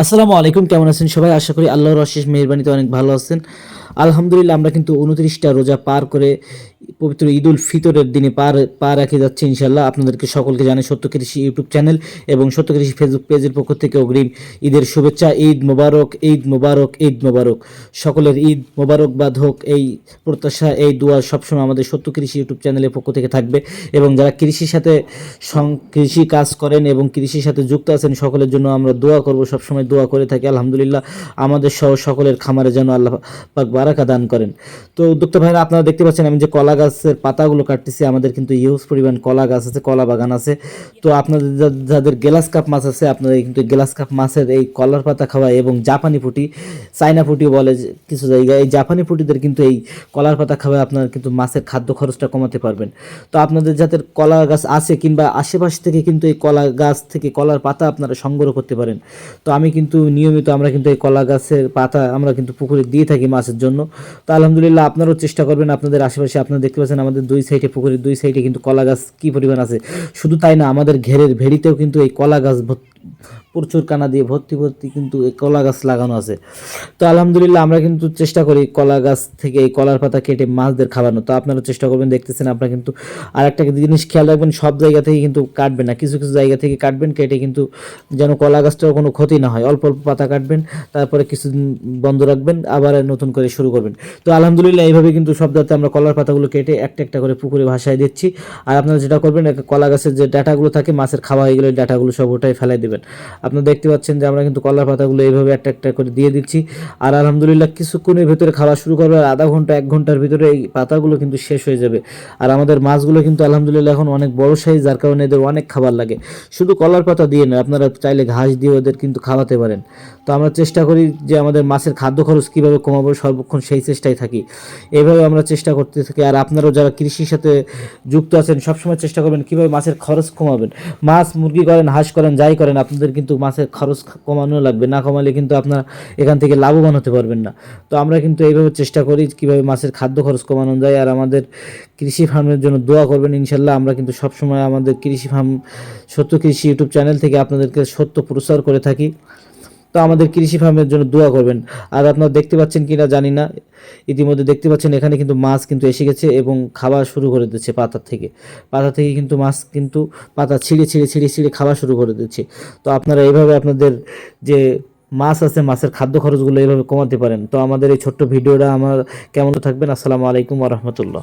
আসসালামু আলাইকুম কেমন আছেন সবাই? আশা করি আল্লাহর অশেষ মেহরবানিতে অনেক ভালো আছেন। আলহামদুলিল্লাহ, আমরা কিন্তু উনত্রিশটা রোজা পার করে পবিত্র ঈদ উল ফিতরের দিনে পার, পা রাখে যাচ্ছে ইনশাল্লাহ আপনাদেরকে সকলকে জানে সত্য কৃষি ইউটিউব চ্যানেল এবং সত্য কৃষি ফেসবুক পেজের পক্ষ থেকে অগ্রিম ঈদের শুভেচ্ছা। ঈদ মোবারক ঈদ মোবারক ঈদ মোবারক। সকলের ঈদ মোবারকবাদ হোক, এই প্রত্যাশা, এই দোয়া সবসময় আমাদের সত্য কৃষি ইউটিউব চ্যানেলের পক্ষ থেকে থাকবে এবং যারা কৃষির সাথে কৃষি কাজ করেন এবং কৃষির সাথে যুক্ত আছেন, সকলের জন্য আমরা দোয়া করব, সবসময় দোয়া করে থাকি। আলহামদুলিল্লাহ, আমাদের সহ সকলের খামারে যেন আল্লাহ পাক বারাকা দান করেন। তো উদ্যোক্তা ভাইরা, আপনারা দেখতে পাচ্ছেন আমি যে কলা গাছের পাতাগুলো কাটতেছি, আমাদের কিন্তু ইউজ পরিমাণ কলা গাছ আছে, কলা বাগান আছে। তো আপনাদের যাদের গ্লাস কাপ মাছ আছে আপনাদের কিন্তু গ্লাস কাপ মাছের এই কলার পাতা খাওয়া এবং জাপানি পুঁটি চাইনা পুঁটি বলে কিছু জায়গায়, এই জাপানি পুঁটিদের কিন্তু এই কলার পাতা খাওয়া আপনারা কিন্তু মাছের খাদ্য খরচটা কমাতে পারবেন। তো আপনাদের যাদের কলা গাছ আছে কিংবা আশেপাশ থেকে কিন্তু এই কলা গাছ থেকে কলার পাতা আপনারা সংগ্রহ করতে পারেন। তো আমি কিন্তু নিয়মিত আমরা কিন্তু এই কলা গাছের পাতা আমরা কিন্তু পুকুরে দিয়ে থাকি মাছের জন্য। তো আলহামদুলিল্লাহ আপনারাও চেষ্টা করবেন আপনাদের আশেপাশে আপনারা দেখতে পাচ্ছেন আমাদের দুই সাইডে পুকুরের দুই সাইডে কিন্তু কলা গাছ কী পরিমাণ আছে। শুধু তাই না, আমাদের ঘেরের ভেড়িতেও কিন্তু এই কলা গাছ প্রচুর কানা দিয়ে ভর্তি ভর্তি কিন্তু এই কলা গাছ লাগানো আছে। তো আলহামদুলিল্লাহ আমরা কিন্তু চেষ্টা করি কলা গাছ থেকে এই কলার পাতা কেটে মাছদের খাওয়ানো তো আপনারা চেষ্টা করবেন, দেখতেছেন আপনারা কিন্তু আর একটা জিনিস খেয়াল রাখবেন, সব জায়গা থেকে কিন্তু কাটবেন না। কিছু কিছু জায়গা থেকে কাটবেন, কেটে কিন্তু যেন কলা গাছটার কোনো ক্ষতি না হয়। অল্প অল্প পাতা কাটবেন, তারপরে কিছুদিন বন্ধ রাখবেন, আবার নতুন করে শুরু করবেন। তো আলহামদুলিল্লাহ এইভাবে কিন্তু সব যাতে আমরা কলার পাতাগুলো কেটে একটা একটা করে পুকুরে ভাসায় দিচ্ছি। আর আপনারা যেটা করবেন, কলা গাছের যে ডাটাগুলো থাকে, মাছের খাওয়া হয়ে গেলে ডাটাগুলো সব ওটাই ফেলাই দেবেন। আপনারা দেখতে পাচ্ছেন যে আমরা কিন্তু কলার পাতাগুলো এইভাবে একটা একটা করে দিয়ে দিচ্ছি। আর আলহামদুলিল্লাহ কিছুক্ষণের ভিতরে খাওয়া শুরু করবে আর আধা ঘণ্টা, এক ঘণ্টার ভিতরে এই পাতাগুলো কিন্তু শেষ হয়ে যাবে। আর আমাদের মাছগুলো কিন্তু আলহামদুলিল্লাহ এখন অনেক বড় সাইজ যার কারণে এদের অনেক খাবার লাগে। শুধু কলার পাতা দিয়ে না আপনারা চাইলে ঘাস দিয়ে ওদের কিন্তু খাওয়াতে পারেন। তো আমরা চেষ্টা করি যে আমাদের মাছের খাদ্য খরচ কীভাবে কমাবো, সর্বক্ষণ সেই চেষ্টায় থাকি। এইভাবে আমরা চেষ্টা করতে থাকি। আর আপনারাও যারা কৃষির সাথে যুক্ত আছেন, সবসময় চেষ্টা করবেন কীভাবে মাছের খরচ কমাবেন। মাছ, মুরগি করেন, হাঁস করেন, যাই করেন, আপনাদের কিন্তু মাছের খরচ কমানো লাগবে, না কমালে কিন্তু আপনার এখান থেকে লাভবান হতে পারবেন না। তো আমরা কিন্তু এইভাবে চেষ্টা করি কীভাবে মাছের খাদ্য খরচ কমানো যায় আর আমাদের কৃষি ফার্মের জন্য দোয়া করবেন ইনশাল্লাহ। আমরা কিন্তু সবসময় আমাদের কৃষি ফার্ম, সত্য কৃষি ইউটিউব চ্যানেল থেকে আপনাদেরকে সত্য প্রচার করে থাকি। তো আমাদের কৃষি ফার্মের জন্য দোয়া করবেন। আর আপনারা দেখতে পাচ্ছেন কিনা জানি না। ইতিমধ্যে দেখতে পাচ্ছেন এখানে কিন্তু মাছ কিন্তু এসে গেছে এবং খাওয়া শুরু করে দিচ্ছে পাতা থেকে। পাতা থেকে কিন্তু মাছ কিন্তু পাতা ছিঁড়ে ছিঁড়ে ছিঁড়ে ছিঁড়ে খাওয়া শুরু করে দিচ্ছে। তো আপনারা এইভাবে আপনাদের যে মাছ আছে, মাছের খাদ্য খরচগুলো এইভাবে কমাতে পারেন। তো আমাদের এই ছোট্ট ভিডিওটা আমার কেমন থাকবেন? আসসালামু আলাইকুম রহমতুল্লাহ।